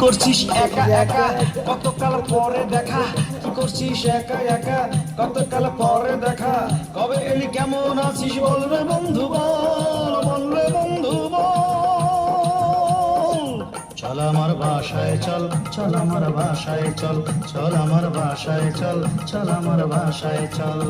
করছিস? একা একা। কতকাল পরে দেখা? কি করছিস? একা একা। কতকাল পরে দেখা? কবে এলি? কেমন আছিস? বলবে বন্ধু, বল বলবে বন্ধু চল আমার বাসায়, চল। চল আমার বাসায়, চল। চল আমার বাসায়, চল। চল আমার বাসায়, চল।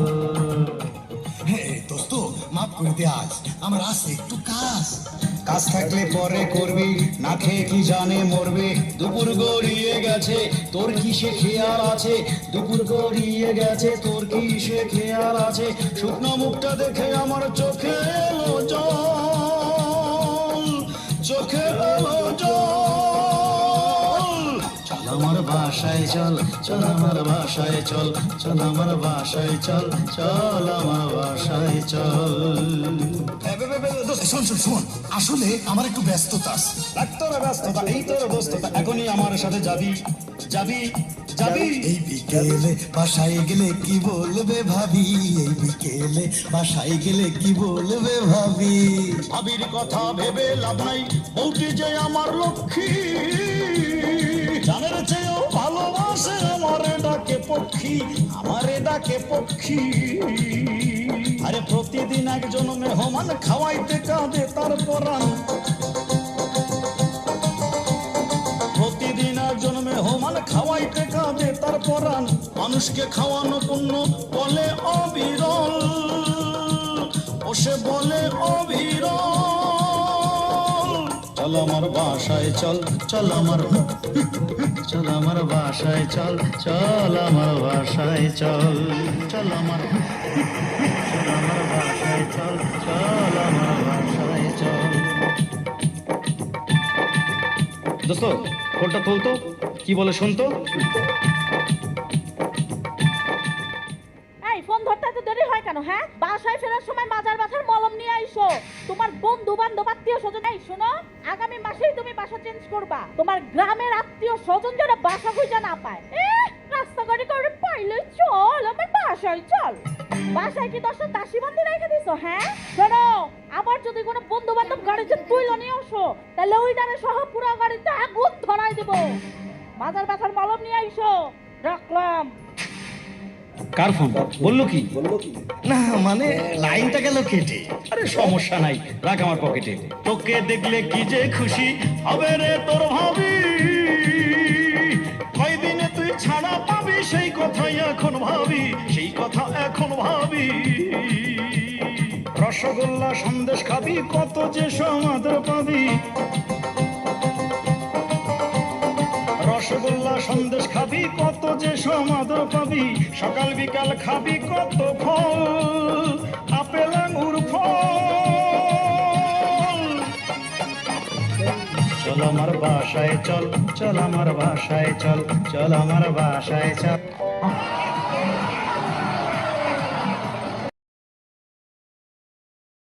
হে, দোস্ত, মাফ করে দে আজ। আমার আছে একটু কাজ। কাজ থাকলে পরে করবি, না খেয়ে কি জানে মরবে। দুপুর গড়িয়ে গেছে, তোর কিসে খেয়াল আছে? দুপুর গড়িয়ে গেছে, তোর কিসে খেয়াল আছে? শুকনো মুখটা দেখে আমার চোখে চোখে এলো জল। চল আমার বাসায় চল চল আমার বাসায় চল চল আমার বাসায় চল চল আমার বাসায় চল। শোন শোন শোন। আসলে আমার একটু ব্যস্ততা আছে। ডাক্তার ব্যস্ততা এই তোর ব্যস্ততা। এখনই আমার সাথে যাবি যাবি যাবি। এই বিকেলে বাসায় গেলে কি বলবে ভাবি? এই বিকেলে বাসায় গেলে কি বলবে ভাবি? ভাবির কথা ভেবে লাভ নাই বউটি যে আমার লক্ষ্মী। জানের চেয়েও ভালোবাসে আমারে ডাকে পক্ষী আমারে ডাকে পক্ষী। প্রতিদিন একজন মেহমান খাওয়াইতে কাঁদে, তার পরাণ। প্রতিদিন একজন মেহমান খাওয়াইতে কাঁদে, তার পরাণ। মানুষকে খাওয়ানো পুণ্য বলে অবিরল, ও সে বলে অবিরল। চল আমার বাসায়, চল চল আমার চল আমার বাসায়, চল চল আমার বাসায়, চল। চল আমার চল আমার বাসায় চল চল আমার বাসায় চল। দোস্ত ফোনটা তুলতো কি বলে শুনতো ফোন ধরতে এত দেরি হয় কেন হ্যাঁ? বাসায় ফেরার সময় মাজার ব্যথার মলম নিয়ে আইসো। তোমার বন্ধু বান্ধব আত্মীয় স্বজন এই শোনো আগামী মাসেই তুমি বাসা চেঞ্জ করবা। তোমার গ্রামের আত্মীয় স্বজন যেন বাসা খুঁজে না পায়। রাস্তাঘাটে করে পাইলে চল আমার বাসায় চল। বাসায় কি দশটা দাসী বান্ধি রেখে দিছো হ্যাঁ? শোনো আবার যদি কোনো বন্ধু বান্ধব গাড়িতে তুইলো নিয়ে আসো তাহলে ওইটারে সহ পুরো গাড়িতে আগুন ধরাই দেবো। মাজার ব্যথার মলম নিয়ে আইসো রাখলাম। কার ফোন? বলল কি? না মানে লাইনটা গেল কেটে। আরে সমস্যা নাই রাখ আমার পকেটে। তোকে দেখলে কি যে খুশি হবে রে তোর ভাবি। এখন ভাবি, সেই কথা এখন ভাবি। রসগোল্লা সন্দেশ খাবি, কত যে সমাদর পাবি। রসগোল্লা সন্দেশ খাবি, কত যে সমাদর পাবি। সকাল বিকাল খাবি, কত ফল। চল আমার বাসায় চল চল আমার বাসায় চল চল আমার বাসায় চল।